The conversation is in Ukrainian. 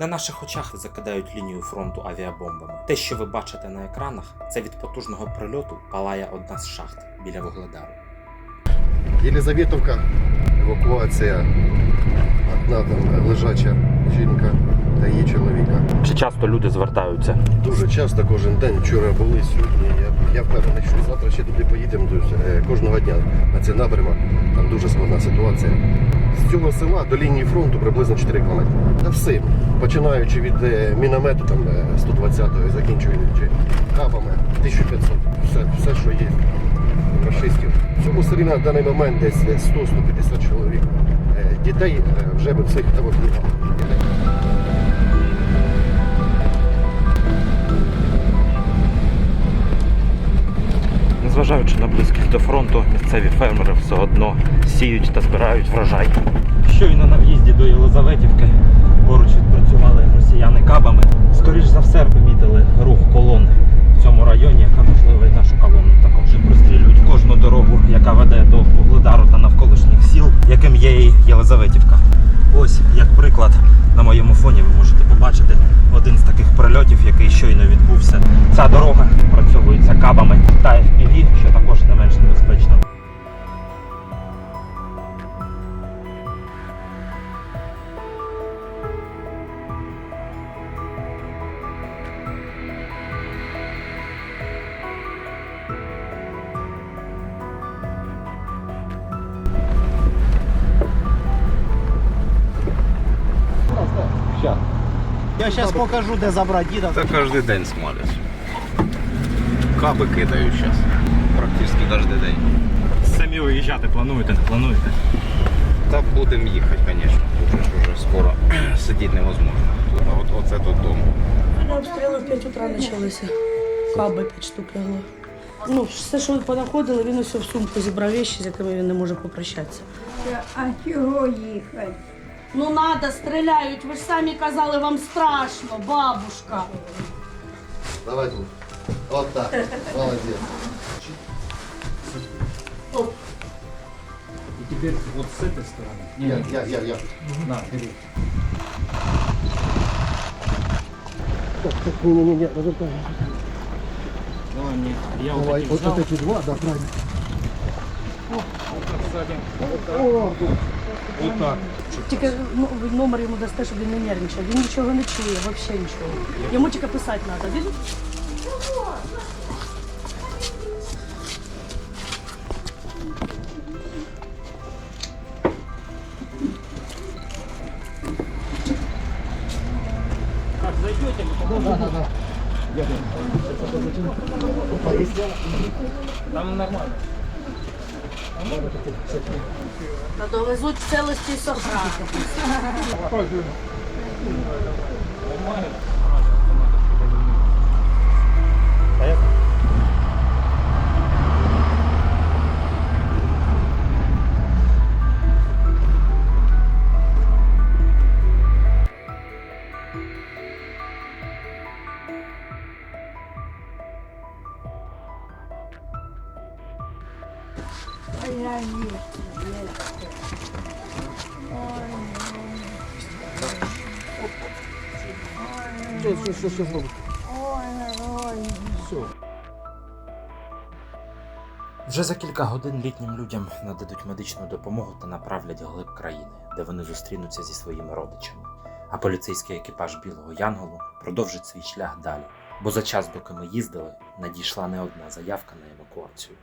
На наших очах закидають лінію фронту авіабомбами. Те, що ви бачите на екранах, це від потужного прильоту палає одна з шахт біля Вугледару. Єлизаветовка, евакуація. Одна там лежача жінка та її чоловіка. Часто люди звертаються? Дуже часто кожен день. Вчора були сьогодні. Я, я впевнений, що завтра ще туди поїдемо. Тобто, е, кожного дня на цей напрямок. Там дуже складна ситуація. З цього села до лінії фронту приблизно 4 км. Та всім. Починаючи від е, міномету там, е, 120-го і закінчуючи кабами 1500. Все, все що є. Фашистів. В цьому селі на даний момент десь 100-150 чоловік. Е, Дітей е, вже би всіх евакуювали. Незважаючи на близькість до фронту, місцеві фермери все одно сіють та збирають врожай. Щойно на в'їзді до Єлизаветівки поруч відпрацювали росіяни кабами. Скоріш за все помітили рух колон в цьому районі, яка можливо і нашу колону також прострілюють кожну дорогу, яка веде до Вугледару та навколишніх сіл, яким є і Єлизаветівка. Ось як приклад на моєму фоні ви можете побачити один з таких прильотів, який щойно. Ця дорога відпрацьовується кабами та FPV, що також не менш небезпечно. Я зараз покажу, де забрати діда. Це кожен день смалять. Каби кидають зараз. Практично кожен день. Самі виїжджати плануєте, не плануєте? Та будемо їхати, звісно. Тут ж уже скоро сидіти невозможно. Тут, а от, оце тут дом. Ну, Обстріли в 5 утра почалися. Каби 5 штук лягло. Ну, все, що понаходили, він усе в сумку зібрав вещі, з якими він не може попрощатися. А чого їхати? Ну надо, стріляють. Ви ж самі казали, вам страшно, бабушка. Давай тут. От так. Молодець. І тепер от з цієї сторони. Я, я, я, я. На, бери. Так, так, ні, ні, ні, ні, розвертай. Давай мені. Я Давай, отакі от взяв. эти два, да, правильно. Отак. Тільки ну, ви номер йому дасте, щоб він не нервничав. Він нічого не чує, взагалі нічого. Йому тільки писати треба. Він... Так, да. Там нормально. Та довезуть в целості і сохранності. Що, що, що? Ой, ой. Вже за кілька годин літнім людям нададуть медичну допомогу та направлять глиб країни, де вони зустрінуться зі своїми родичами. А поліцейський екіпаж Білого Янголу продовжить свій шлях далі. Бо за час, доки ми їздили, надійшла не одна заявка на евакуацію.